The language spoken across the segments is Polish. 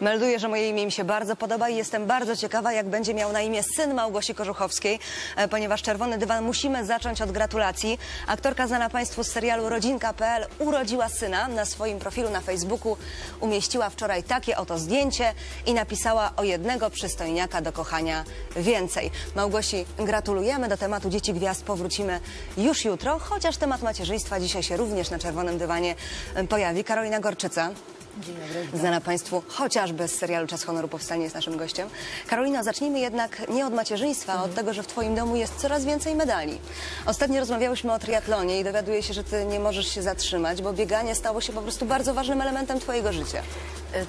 Melduję, że moje imię mi się bardzo podoba i jestem bardzo ciekawa, jak będzie miał na imię syn Małgosi Korzuchowskiej, e, ponieważ Czerwony Dywan musimy zacząć od gratulacji. Aktorka znana Państwu z serialu Rodzinka.pl urodziła syna. Na swoim profilu na Facebooku umieściła wczoraj takie oto zdjęcie i napisała o jednego przystojniaka do kochania więcej. Małgosi, gratulujemy. Do tematu Dzieci Gwiazd powrócimy już jutro, chociaż temat macierzyństwa dzisiaj się również na Czerwonym Dywanie e, pojawi. Karolina Gorczyca. Znana Państwu chociażby z serialu Czas Honoru Powstanie jest naszym gościem. Karolina, zacznijmy jednak nie od macierzyństwa, a od tego, że w Twoim domu jest coraz więcej medali. Ostatnio rozmawiałyśmy o triatlonie i dowiaduję się, że Ty nie możesz się zatrzymać, bo bieganie stało się po prostu bardzo ważnym elementem Twojego życia. E,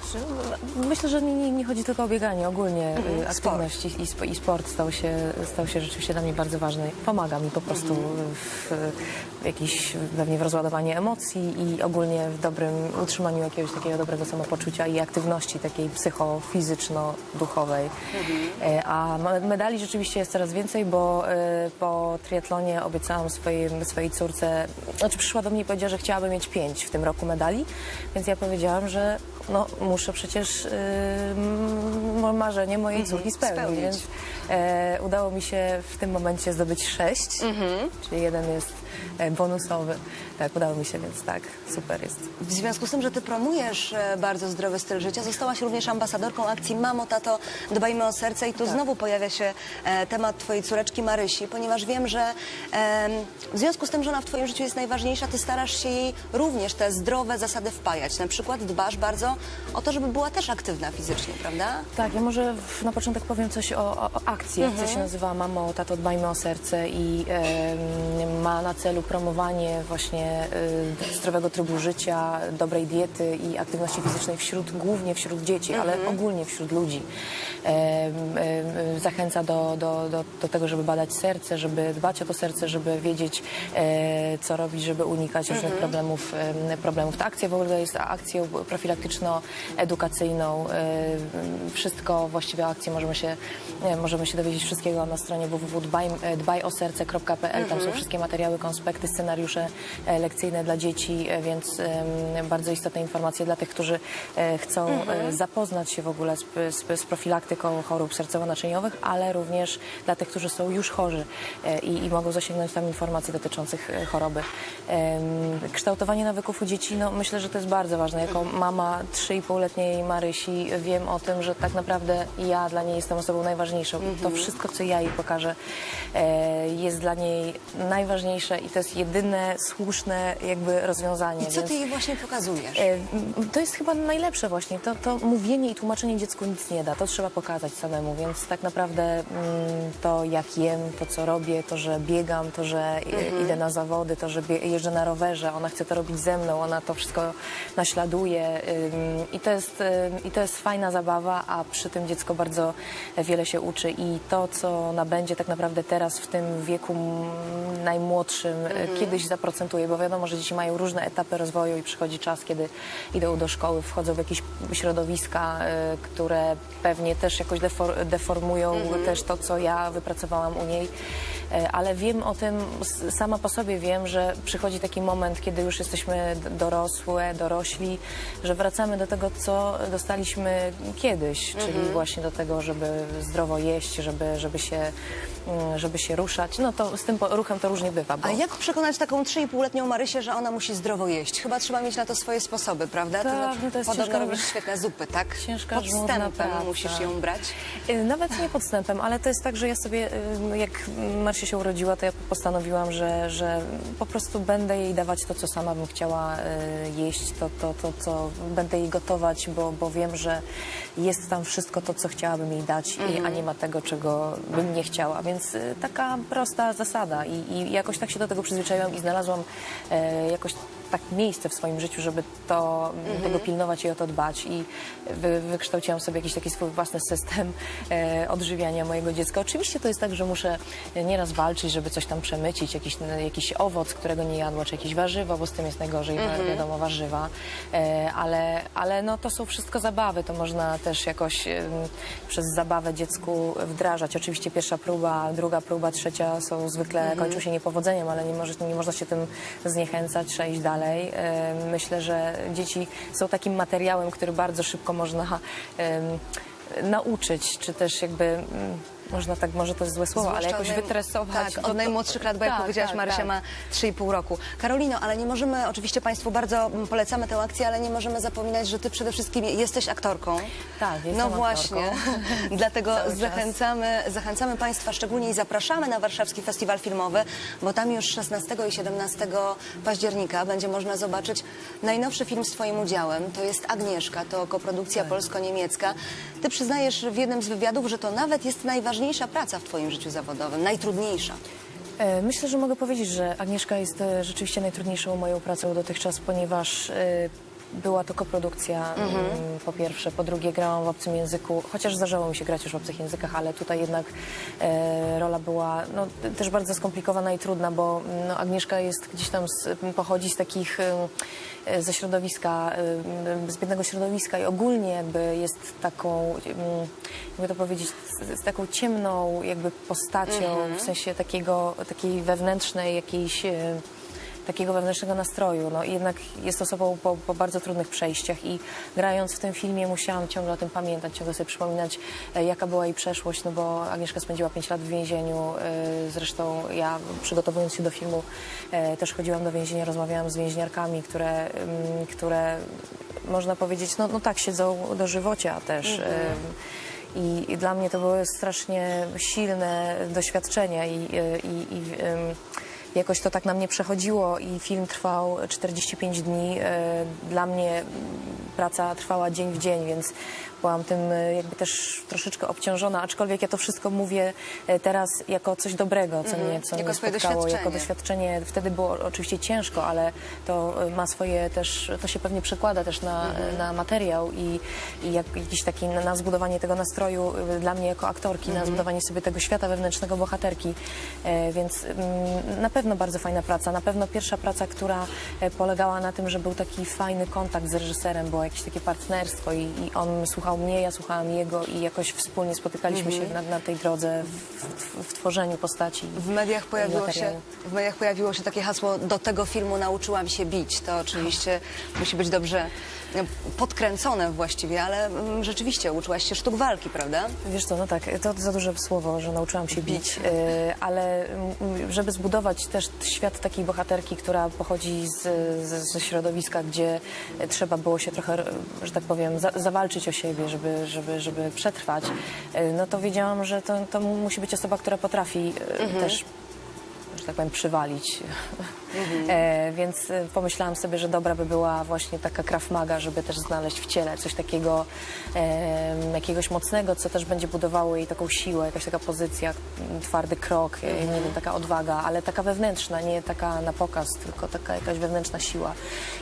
myślę, że nie, nie, chodzi tylko o bieganie, ogólnie Mhm, e, aktywność i, sp- i sport stał się, stał się rzeczywiście dla mnie bardzo ważny. Pomaga mi po prostu Mhm. w, w jakiś, pewnie w rozładowaniu emocji i ogólnie w dobrym utrzymaniu jakiegoś takiego dobrego samopoczucia i aktywności takiej psychofizyczno-duchowej. Mhm. E, A me- medali rzeczywiście jest coraz więcej, bo e, po triatlonie obiecałam swojej, swojej córce, znaczy przyszła do mnie i powiedziała, że chciałaby mieć pięć w tym roku medali, więc ja powiedziałam, że no, muszę przecież y, marzenie mojej córki spełnić, spełnić. więc e, udało mi się w tym momencie zdobyć sześć, czyli jeden jest e, bonusowy. Tak, udało mi się, więc tak, super jest. W związku z tym, że Ty promujesz e, bardzo zdrowy styl życia, zostałaś również ambasadorką akcji Mamo, Tato, Dbajmy o Serce i tu znowu pojawia się e, temat Twojej córeczki Marysi, ponieważ wiem, że em, w związku z tym, że ona w Twoim życiu jest najważniejsza, Ty starasz się jej również te zdrowe zasady wpajać. Na przykład dbasz bardzo o to, żeby była też aktywna fizycznie, prawda? Tak, ja może w, na początek powiem coś o, o, o akcji. Akcja się nazywa Mamo, Tato, Dbajmy o Serce i em, ma na celu promowanie właśnie y, zdrowego trybu życia, dobrej diety i aktywności fizycznej wśród, głównie wśród dzieci, ale ogólnie wśród ludzi. Em, zachęca do, do, do, do tego, żeby badać serce, żeby dbać o to serce, żeby wiedzieć, e, co robić, żeby unikać różnych problemów, em, problemów. Ta akcja w ogóle jest akcją profilaktyczno-edukacyjną. E, Wszystko właściwie o akcji możemy się, e, możemy się dowiedzieć wszystkiego na stronie www.dbajoserce.pl. Tam są wszystkie materiały, konspekty, scenariusze e, lekcyjne dla dzieci, e, więc bardzo istotne informacje dla tych, którzy e, chcą e, zapoznać się w ogóle z, z, z profilaktyką chorób sercowo-naczyniowych, ale również dla tych, którzy są już chorzy i, i mogą zasięgnąć tam informacji dotyczących choroby. Kształtowanie nawyków u dzieci, no myślę, że to jest bardzo ważne. Jako mama 3,5-letniej Marysi wiem o tym, że tak naprawdę ja dla niej jestem osobą najważniejszą. To wszystko, co ja jej pokażę, e, jest dla niej najważniejsze i to jest jedyne słuszne jakby rozwiązanie. I co Ty jej właśnie pokazujesz? E, To jest chyba najlepsze właśnie. To, to mówienie i tłumaczenie dziecku nic nie da. To trzeba pokazać samemu, więc tak naprawdę mm, to jak jem, to co robię, to, że biegam, to, że i- idę na zawody, to, że jeżdżę na rowerze, ona chce to robić ze mną, ona to wszystko naśladuje i to jest, i to jest fajna zabawa, a przy tym dziecko bardzo wiele się uczy i to, co nabędzie tak naprawdę teraz w tym wieku najmłodszym, y, kiedyś zaprocentuje, bo wiadomo, że dzieci mają różne etapy rozwoju i przychodzi czas, kiedy idą do szkoły, wchodzą w jakieś środowiska, y, które pewnie też jakoś defor, deformują też to, co ja wypracowałam u niej. Y, Ale wiem o tym, sama po sobie wiem, że przychodzi taki moment, kiedy już jesteśmy dorosłe, dorośli, że wracamy do tego, co dostaliśmy kiedyś, czyli właśnie do tego, żeby zdrowo jeść, żeby, żeby, się, żeby się ruszać. No to z tym ruchem to różnie bywa. Bo... A jak przekonać taką 3,5-letnią Marysię, że ona musi zdrowo jeść? Chyba trzeba mieć na to swoje sposoby, prawda? Tak, na- no to jest podobno ciężka- robisz świetne zupy, tak? Ciężka, Podstępem praca. musisz ją brać. Y, Nawet nie podstępem, ale to jest tak, że ja sobie, y, jak Marsia się urodziła, to ja postanowiłam, że, że po prostu będę jej dawać to, co sama bym chciała y, jeść, to, to, to co będę jej gotować, bo, bo wiem, że jest tam wszystko to, co chciałabym jej dać, a nie ma tego, czego bym nie chciała. Więc y, taka prosta zasada i, i jakoś tak się do tego przyzwyczaiłam i znalazłam e, jakoś tak miejsce w swoim życiu, żeby to, tego pilnować i o to dbać. I wy, wykształciłam sobie jakiś taki swój własny system e, odżywiania mojego dziecka. Oczywiście to jest tak, że muszę nieraz walczyć, żeby coś tam przemycić, jakiś, jakiś owoc, którego nie jadła, czy jakieś warzywo, bo z tym jest najgorzej, wi- wiadomo, warzywa. E, ale ale no, to są wszystko zabawy, to można też jakoś em, przez zabawę dziecku wdrażać. Oczywiście pierwsza próba, druga próba, trzecia są zwykle, kończą się niepowodzeniem, ale nie, może, nie można się tym zniechęcać, trzeba iść dalej. Dalej. Myślę, że dzieci są takim materiałem, który bardzo szybko można nauczyć, czy też jakby, mm, można tak, może to jest złe słowo, ale jakoś wytresować. Tak, to- od najmłodszych lat, bo jak Tak, powiedziałaś, tak, Marysia tak. ma 3,5 roku. Karolino, ale nie możemy, oczywiście Państwu bardzo polecamy tę akcję, ale nie możemy zapominać, że Ty przede wszystkim jesteś aktorką. Tak, jestem No aktorką. właśnie, dlatego Cały czas. zachęcamy, zachęcamy Państwa szczególnie i zapraszamy na Warszawski Festiwal Filmowy, bo tam już 16 i 17 października będzie można zobaczyć najnowszy film z Twoim udziałem. To jest Agnieszka, to koprodukcja polsko-niemiecka. Ty przyznajesz w jednym z wywiadów, że to nawet jest najważniejsza praca w Twoim życiu zawodowym, najtrudniejsza. E, Myślę, że mogę powiedzieć, że Agnieszka jest e, rzeczywiście najtrudniejszą moją pracą dotychczas, ponieważ e, była to koprodukcja Mhm. po pierwsze, po drugie grałam w obcym języku, chociaż zdarzało mi się grać już w obcych językach, ale tutaj jednak e, rola była no, też bardzo skomplikowana i trudna, bo no, Agnieszka jest gdzieś tam, z, pochodzi z takich e, ze środowiska, e, z biednego środowiska i ogólnie jakby jest taką, jakby to powiedzieć, z, z taką ciemną jakby postacią, w sensie takiego, takiej wewnętrznej jakiejś takiego wewnętrznego nastroju. No, jednak jest osobą po, po bardzo trudnych przejściach i grając w tym filmie musiałam ciągle o tym pamiętać, ciągle sobie przypominać, e, jaka była jej przeszłość, no bo Agnieszka spędziła 5 lat w więzieniu. e, Zresztą ja przygotowując się do filmu e, też chodziłam do więzienia, rozmawiałam z więźniarkami, które, mm, które można powiedzieć, no, no tak, siedzą do żywocia też. em, i, I dla mnie to były strasznie silne doświadczenia i, i, i jakoś to tak na mnie przechodziło i film trwał 45 dni. E, Dla mnie mm, praca trwała dzień w dzień, więc byłam tym e, jakby też troszeczkę obciążona, aczkolwiek ja to wszystko mówię e, teraz jako coś dobrego, co mnie, co Jako mnie spotkało, jako doświadczenie. doświadczenie. Wtedy było oczywiście ciężko, ale to ma swoje też, to się pewnie przekłada też na, Mhm. na materiał i, i jak, jakiś taki na, na zbudowanie tego nastroju dla mnie jako aktorki, Mhm. na zbudowanie sobie tego świata wewnętrznego bohaterki. Więc mm, na pewno bardzo fajna praca. Na pewno pierwsza praca, która e, polegała na tym, że był taki fajny kontakt z reżyserem, było jakieś takie partnerstwo i, i on słuchał mnie, ja słuchałam jego i jakoś wspólnie spotykaliśmy Mhm. się na, na tej drodze w, w, w tworzeniu postaci. W mediach, pojawiło się, w mediach pojawiło się takie hasło do tego filmu nauczyłam się bić. To oczywiście musi być dobrze podkręcone właściwie, ale mm, rzeczywiście uczyłaś się sztuk walki, prawda? Wiesz co, no tak, to za duże słowo, że nauczyłam się bić, y, ale mm, żeby zbudować też świat takiej bohaterki, która pochodzi z, z, ze środowiska, gdzie trzeba było się trochę, że tak powiem, za, zawalczyć o siebie, żeby, żeby, żeby przetrwać, y, no to wiedziałam, że to, to musi być osoba, która potrafi y, też że tak powiem, przywalić. E, więc e, pomyślałam sobie, że dobra by była właśnie taka Krav Maga, żeby też znaleźć w ciele coś takiego, e, jakiegoś mocnego, co też będzie budowało jej taką siłę, jakaś taka pozycja, twardy krok, e, nie wiem, taka odwaga, ale taka wewnętrzna, nie taka na pokaz, tylko taka jakaś wewnętrzna siła.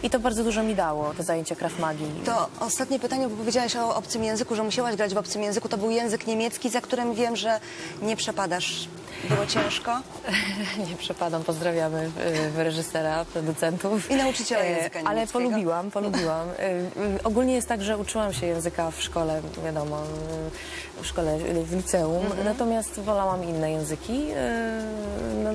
I to bardzo dużo mi dało, te zajęcia Krav Magi. To ostatnie pytanie, bo powiedziałaś o obcym języku, że musiałaś grać w obcym języku. To był język niemiecki, za którym wiem, że nie przepadasz. Było ciężko? Nie przepadam, pozdrawiamy y, reżysera, producentów. I nauczyciela E, języka Ale niemieckiego. polubiłam, polubiłam. Y, y, Ogólnie jest tak, że uczyłam się języka w szkole, wiadomo, w szkole, w liceum, Mhm. natomiast wolałam inne języki. no,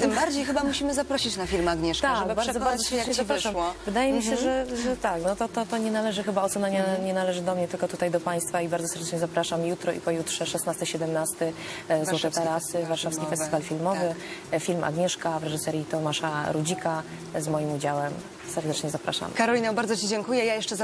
Tym bardziej chyba musimy zaprosić na film Agnieszka, tak, żeby bardzo, bardzo się, jak ci zapraszam. wyszło. Mhm. Wydaje mi się, że, że tak. No to, to, to nie należy, chyba ocena nie, Mhm. nie należy do mnie, tylko tutaj do Państwa i bardzo serdecznie zapraszam jutro i pojutrze, 16-17, e, Złote Tarasy, Warszawski Filmowy. Festiwal Filmowy, Tak. e, film Agnieszka w reżyserii Tomasza Rudzika z moim udziałem. Serdecznie zapraszam. Karolina, bardzo Ci dziękuję. Ja jeszcze